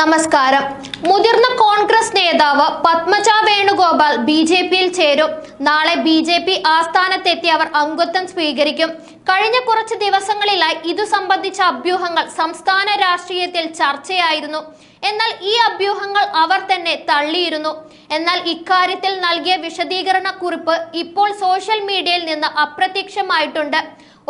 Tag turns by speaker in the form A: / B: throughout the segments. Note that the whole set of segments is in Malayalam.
A: നമസ്കാരം. മുതിർന്ന കോൺഗ്രസ് നേതാവ് പത്മജ വേണുഗോപാൽ ബി ജെ പിയിൽ ചേരും. നാളെ ബി ജെ പി ആസ്ഥാനത്തെത്തി അവർ അംഗത്വം സ്വീകരിക്കും. കഴിഞ്ഞ കുറച്ച് ദിവസങ്ങളിലായി ഇതു സംബന്ധിച്ച അഭ്യൂഹങ്ങൾ സംസ്ഥാന രാഷ്ട്രീയത്തിൽ ചർച്ചയായിരുന്നു. എന്നാൽ ഈ അഭ്യൂഹങ്ങൾ അവർ തന്നെ തള്ളിയിരുന്നു. എന്നാൽ ഇക്കാര്യത്തിൽ നൽകിയ വിശദീകരണ കുറിപ്പ് ഇപ്പോൾ സോഷ്യൽ മീഡിയയിൽ നിന്ന് അപ്രത്യക്ഷമായിട്ടുണ്ട്.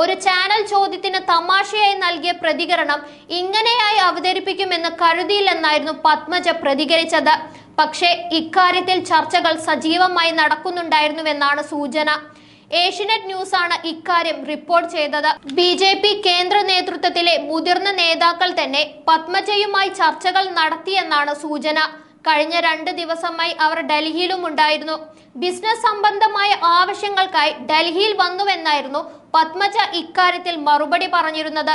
A: ഒരു ചാനൽ ചോദ്യത്തിന് തമാശയായി നൽകിയ പ്രതികരണം ഇങ്ങനെയായി അവതരിപ്പിക്കുമെന്ന് കരുതിയില്ലെന്നായിരുന്നു പത്മജ പ്രതികരിച്ചത്. പക്ഷേ ഇക്കാര്യത്തിൽ ചർച്ചകൾ സജീവമായി നടക്കുന്നുണ്ടായിരുന്നുവെന്നാണ് സൂചന. ഏഷ്യനെറ്റ് ന്യൂസ് ആണ് ഇക്കാര്യം റിപ്പോർട്ട് ചെയ്തത്. ബി ജെ പി കേന്ദ്ര നേതൃത്വത്തിലെ മുതിർന്ന നേതാക്കൾ തന്നെ പത്മജയുമായി ചർച്ചകൾ നടത്തിയെന്നാണ് സൂചന. കഴിഞ്ഞ രണ്ട് ദിവസമായി അവർ ഡൽഹിയിലും ഉണ്ടായിരുന്നു ബിസിനസ് സംബന്ധമായ ആവശ്യങ്ങൾക്കായി ഡൽഹിയിൽ വന്നുവെന്നായിരുന്നു പത്മജ ഇക്കാര്യത്തിൽ മറുപടി പറഞ്ഞിരുന്നത്.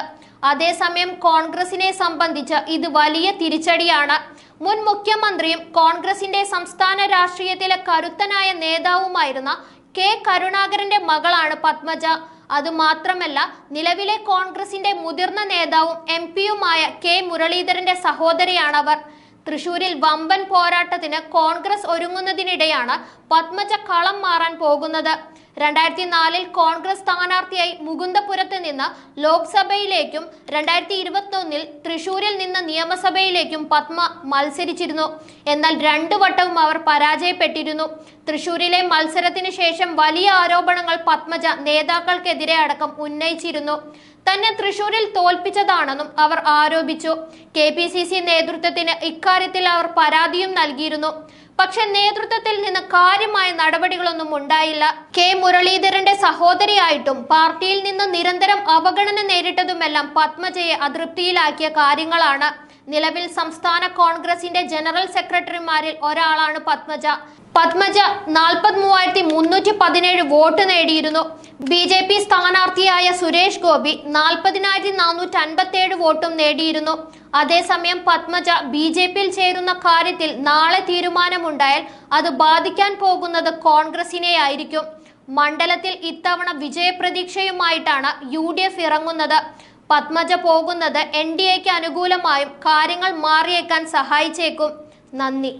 A: അതേസമയം കോൺഗ്രസിനെ സംബന്ധിച്ച് ഇത് വലിയ തിരിച്ചടിയാണ്. മുൻ മുഖ്യമന്ത്രിയും കോൺഗ്രസിന്റെ സംസ്ഥാന രാഷ്ട്രീയത്തിലെ കരുത്തനായ നേതാവുമായിരുന്ന കെ കരുണാകരന്റെ മകളാണ് പത്മജ. അതുമാത്രമല്ല നിലവിലെ കോൺഗ്രസിന്റെ മുതിർന്ന നേതാവും എം പിയുമായ കെ മുരളീധരന്റെ സഹോദരിയാണവർ. തൃശൂരിൽ വമ്പൻ പോരാട്ടത്തിന് കോൺഗ്രസ് ഒരുങ്ങുന്നതിനിടെയാണ് പത്മജ കളം മാറാൻ പോകുന്നത്. രണ്ടായിരത്തി നാലിൽ കോൺഗ്രസ് സ്ഥാനാർത്ഥിയായി മുകുന്ദപുരത്ത് നിന്ന് ലോക്സഭയിലേക്കും രണ്ടായിരത്തി ഇരുപത്തൊന്നിൽ തൃശൂരിൽ നിന്ന് നിയമസഭയിലേക്കും പത്മ മത്സരിച്ചിരുന്നു. എന്നാൽ രണ്ടു വട്ടവും അവർ പരാജയപ്പെട്ടിരുന്നു. തൃശൂരിലെ മത്സരത്തിന് ശേഷം വലിയ ആരോപണങ്ങൾ പത്മജ നേതാക്കൾക്കെതിരെ അടക്കം ഉന്നയിച്ചിരുന്നു. തന്നെ തൃശൂരിൽ തോൽപ്പിച്ചതാണെന്നും അവർ ആരോപിച്ചു. കെ നേതൃത്വത്തിന് ഇക്കാര്യത്തിൽ അവർ പരാതിയും നൽകിയിരുന്നു. പക്ഷെ നേതൃത്വത്തിൽ നിന്ന് കാര്യമായ നടപടികളൊന്നും ഉണ്ടായില്ല. കെ. മുരളീധരന്റെ സഹോദരിയായിട്ടും പാർട്ടിയിൽ നിന്ന് നിരന്തരം അവഗണന നേരിട്ടതുമെല്ലാം പത്മജയെ അതൃപ്തിയിലാക്കിയ കാര്യങ്ങളാണ്. നിലവിൽ സംസ്ഥാന കോൺഗ്രസിന്റെ ജനറൽ സെക്രട്ടറിമാരിൽ ഒരാളാണ് പത്മജ. പത്മജ നാൽപ്പത്തി മൂവായിരത്തി മുന്നൂറ്റി പതിനേഴ് വോട്ട് നേടിയിരുന്നു. ബി ജെ പി സ്ഥാനാർത്ഥിയായ സുരേഷ് ഗോപി നാൽപ്പതിനായിരത്തി നാനൂറ്റി അൻപത്തി ഏഴ് വോട്ടും നേടിയിരുന്നു. അതേസമയം പത്മജ ബി ജെ പിയിൽ ചേരുന്ന കാര്യത്തിൽ നാളെ തീരുമാനമുണ്ടായാൽ അത് ബാധിക്കാൻ പോകുന്നത് കോൺഗ്രസിനെ ആയിരിക്കും മണ്ഡലത്തിൽ ഇത്തവണ വിജയപ്രതീക്ഷയുമായിട്ടാണ് യു ഡി എഫ് ഇറങ്ങുന്നത്. പത്മജ പോകുന്നത് എൻ ഡി എക്ക് അനുകൂലമായും കാര്യങ്ങൾ മാറിയേക്കാൻ സഹായിച്ചേക്കും. നന്ദി.